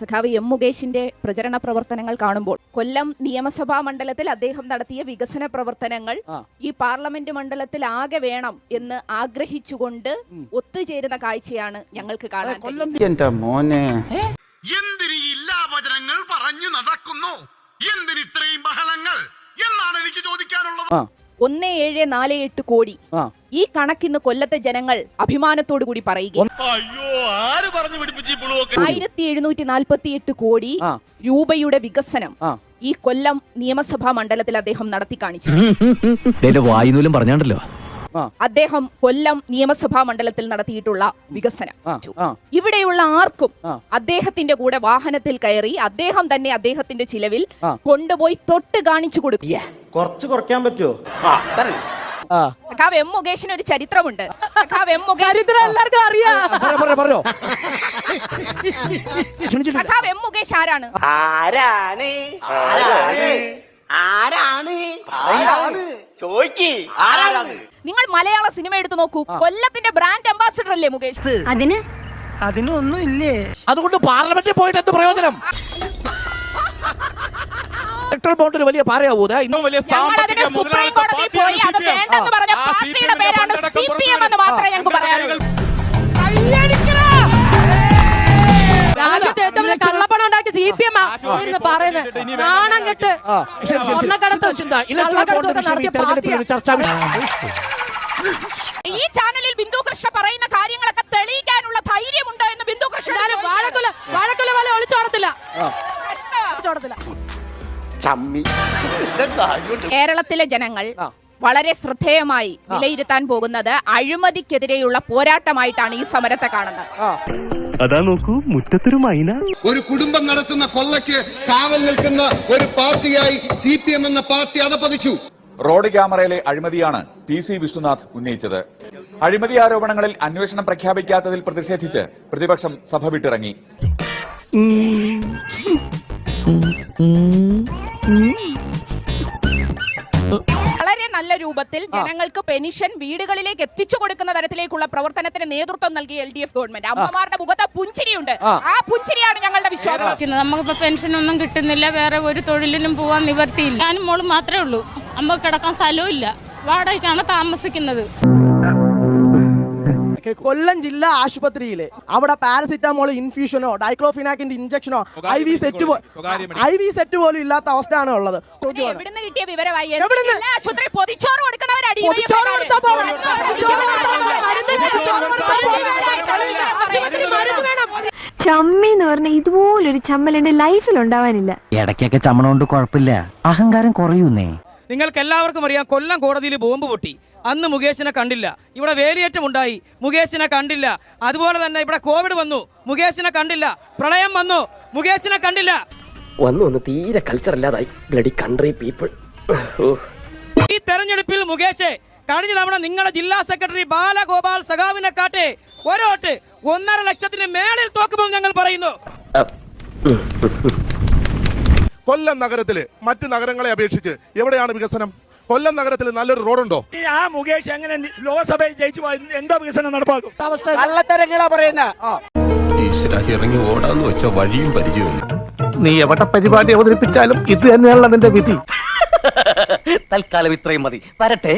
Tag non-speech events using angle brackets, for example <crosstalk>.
സഖാവ് എം മുകേഷിന്റെ പ്രചരണ പ്രവർത്തനങ്ങൾ കാണുമ്പോൾ കൊല്ലം നിയമസഭാ മണ്ഡലത്തിൽ അദ്ദേഹം നടത്തിയ വികസന പ്രവർത്തനങ്ങൾ ഈ പാർലമെന്റ് മണ്ഡലത്തിൽ ആകെ വേണം എന്ന് ആഗ്രഹിച്ചുകൊണ്ട് ഒത്തുചേരുന്ന കാഴ്ചയാണ് ഞങ്ങൾക്ക് കാണാൻ കഴിയുന്നത്. കൊല്ലം എന്റെ മോനെ. എന്തിന് ഇല്ലാവചനങ്ങൾ പറഞ്ഞു നടക്കുന്നു? എന്തിന് ഇത്രയും ബഹളങ്ങൾ? എന്നാണ് എനിക്ക് ചോദിക്കാനുള്ളത്. ഒന്ന് ഏഴ് നാല് എട്ട് കോടി. ഈ കണക്കിന്ന് കൊല്ലത്തെ ജനങ്ങൾ അഭിമാനത്തോടു കൂടി പറയുക ആയിരത്തി എഴുന്നൂറ്റി നാൽപ്പത്തി എട്ട് കോടി രൂപയുടെ വികസനം ഈ കൊല്ലം നിയമസഭാ മണ്ഡലത്തിൽ അദ്ദേഹം നടത്തി കാണിച്ചു. വായുനൂലും പറഞ്ഞാണ്ടല്ലോ. അദ്ദേഹം കൊല്ലം നിയമസഭാ മണ്ഡലത്തിൽ നടത്തിയിട്ടുള്ള വികസനം ഇവിടെയുള്ള ആർക്കും അദ്ദേഹത്തിന്റെ കൂടെ വാഹനത്തിൽ കയറി അദ്ദേഹം തന്നെ അദ്ദേഹത്തിന്റെ ചിലവിൽ കൊണ്ടുപോയി തൊട്ട് കാണിച്ചു കൊടുക്കും. കുറച്ച് കുറയ്ക്കാൻ പറ്റുമോ ആ സഖാവ് എം മുകേഷിന് ഒരു ചരിത്രമുണ്ട്. സഖാവ് എം മുകേഷ് എല്ലാവർക്കും അറിയാം. സഖാവ് എം മുകേഷ് ആരാണ്? ആരാണ്? ആരാണ്? ആരാണ്? ചോയ്ക്ക്. നിങ്ങൾ മലയാള സിനിമ എടുത്തു നോക്കൂ. കൊല്ലത്തിന്റെ ബ്രാൻഡ് അംബാസിഡർ അല്ലേ മുകേഷ്? അതിന്? അതിനൊന്നും ഇല്ലേ? അതുകൊണ്ട് പാർലമെന്റിൽ പോയിട്ട് എന്ത് പ്രയോജനം? പെട്രോൾ ബോണ്ട് ഒരു വലിയ പാരയാവൂ ദേ, ഇന്നും വലിയ ഞങ്ങൾ അതിന് സുപ്രീം കോടതിയിൽ പോയി. അത് വേണ്ടെന്ന് പറഞ്ഞ പാർട്ടിയുടെ പേരാണ് സി പി എം എന്ന് മാത്രമേ ഞങ്ങൾക്ക് പറയാനുള്ളൂ രാജ്യത്ത് ഏറ്റവും വലിയ കള്ളപ്പണം ഉണ്ടാക്കി സി പി എം പറയുന്നത്. ആ, സ്വർണക്കടത്ത് കള്ളക്കടത്തൊക്കെ ഈ നടത്തിയ ചാനലിൽ ബിന്ദു കൃഷ്ണ പറയുന്ന കാര്യങ്ങളൊക്കെ തെളിയിക്കാനുള്ള ധൈര്യമുണ്ടോ എന്ന് ബിന്ദു കൃഷ്ണ എന്നാലും വാഴക്കുല വാഴക്കുല പോലെ ഒളിച്ചോടത്തില്ല ആ. ഒളിച്ചോടത്തില്ല ചമ്മി. കേരളത്തിലെ ജനങ്ങൾ വളരെ ശ്രദ്ധേയമായി വിലയിരുത്താൻ പോകുന്നത് അഴിമതിക്കെതിരെയുള്ള പോരാട്ടമായിട്ടാണ് ഈ സമരത്തെ കാണുന്നത്. അതാ നോക്കൂ മുറ്റത്തൊരു മൈന. ഒരു കുടുംബം നടത്തുന്ന കൊള്ളയ്ക്ക് കാവൽ നിൽക്കുന്ന ഒരു പാർട്ടിയായി സി പി എം എന്ന പാർട്ടി അതപ്പതിച്ചു റോഡ് ക്യാമറയിലെ അഴിമതിയാണ് പി സി വിഷ്ണുനാഥ് ഉന്നയിച്ചത്. അഴിമതി ആരോപണങ്ങളിൽ അന്വേഷണം പ്രഖ്യാപിക്കാത്തതിൽ പ്രതിഷേധിച്ച് പ്രതിപക്ഷം സഭ വിട്ടിറങ്ങി. നല്ല രൂപത്തിൽ ജനങ്ങൾക്ക് പെൻഷൻ വീടുകളിലേക്ക് എത്തിച്ചു കൊടുക്കുന്ന തരത്തിലേക്കുള്ള പ്രവർത്തനത്തിന് നേതൃത്വം നൽകി എൽ ഡി എഫ് ഗവൺമെന്റ്. അമ്മമാരുടെ മുഖത്ത് പുഞ്ചിരിയുണ്ട്. ആ. ആ പുഞ്ചിരിയാണ് ഞങ്ങളുടെ വിശ്വാസം. നമുക്കിപ്പോ പെൻഷൻ ഒന്നും കിട്ടുന്നില്ല വേറെ ഒരു തൊഴിലിനും പോവാൻ നിവർത്തിയില്ല. ഞാനും മോളും മാത്രമേ ഉള്ളൂ. അമ്മ കിടക്കാൻ സ്ഥലവും ഇല്ല. വാടകയ്ക്കാണ് താമസിക്കുന്നത്. കൊല്ലം ജില്ലാ ആശുപത്രിയിലെ. അവിടെ പാരസിറ്റമോൾ ഇൻഫ്യൂഷനോ ഡൈക്ലോഫിനാക്കിന്റെ ഇഞ്ചക്ഷനോ I V set I V set പോലും ഇല്ലാത്ത അവസ്ഥയാണ് ഉള്ളത്. കിട്ടിയ വിവരമായി? എല്ലാ ആശുപത്രി പൊതിച്ചോറ് കൊടുക്കുന്നവരടി പൊതിച്ചോറ് കൊടുത്താൽ. ചമ്മി എന്ന് പറഞ്ഞ ഇതുപോലൊരു ചമ്മൽ എന്റെ ലൈഫിൽ ഉണ്ടാവാനില്ല ഇടയ്ക്കൊക്കെ ചമ്മണോണ്ട് കുഴപ്പമില്ല. അഹങ്കാരം കുറയൂന്നേ. നിങ്ങൾക്ക് എല്ലാവർക്കും അറിയാം കൊല്ലം കോടതിയിൽ ബോംബ് പൊട്ടി. അന്ന് മുകേഷിനെ കണ്ടില്ല. ഇവിടെ വേലിയേറ്റം ഉണ്ടായി. മുകേഷിനെ കണ്ടില്ല. അതുപോലെ തന്നെ ഇവിടെ കോവിഡ് വന്നു. മുകേഷിനെ കണ്ടില്ല. പ്രളയം വന്നു. മുകേഷിനെ കണ്ടില്ല. വന്നു വന്ന് തീരെ കൾച്ചർ ഇല്ലാതായി ബ്ലഡി കൺട്രി പീപ്പിൾ ഈ തെരഞ്ഞെടുപ്പിൽ മുകേഷ് കഴിഞ്ഞ തവണ നിങ്ങളുടെ ജില്ലാ സെക്രട്ടറി ബാലഗോപാൽ സഖാവിനെ കാട്ടെ ഒരോട്ട് ഒന്നര ലക്ഷത്തിന് മേളിൽ തോക്കുമെന്ന് ഞങ്ങൾ പറയുന്നു. കൊല്ലം നഗരത്തിൽ മറ്റ് നഗരങ്ങളെ അപേക്ഷിച്ച് എവിടെയാണ് വികസനം? കൊല്ലം നഗരത്തിൽ നല്ലൊരു റോഡുണ്ടോ? ആ മുകേഷ് എങ്ങനെ ലോക്സഭയിൽ ജയിച്ചു എന്താ വികസനം നടപ്പാക്കും? അവസ്ഥ കള്ളത്തരങ്ങളാ പറയുന്ന. ഇറങ്ങി ഓടാന്ന് വെച്ച വഴിയും നീ എവിടെ പരിപാടി അവതരിപ്പിച്ചാലും ഇത് തന്നെയാണല്ലോ നിന്റെ വിധി. <laughs> തൽക്കാലം ഇത്രയും മതി. വരട്ടെ.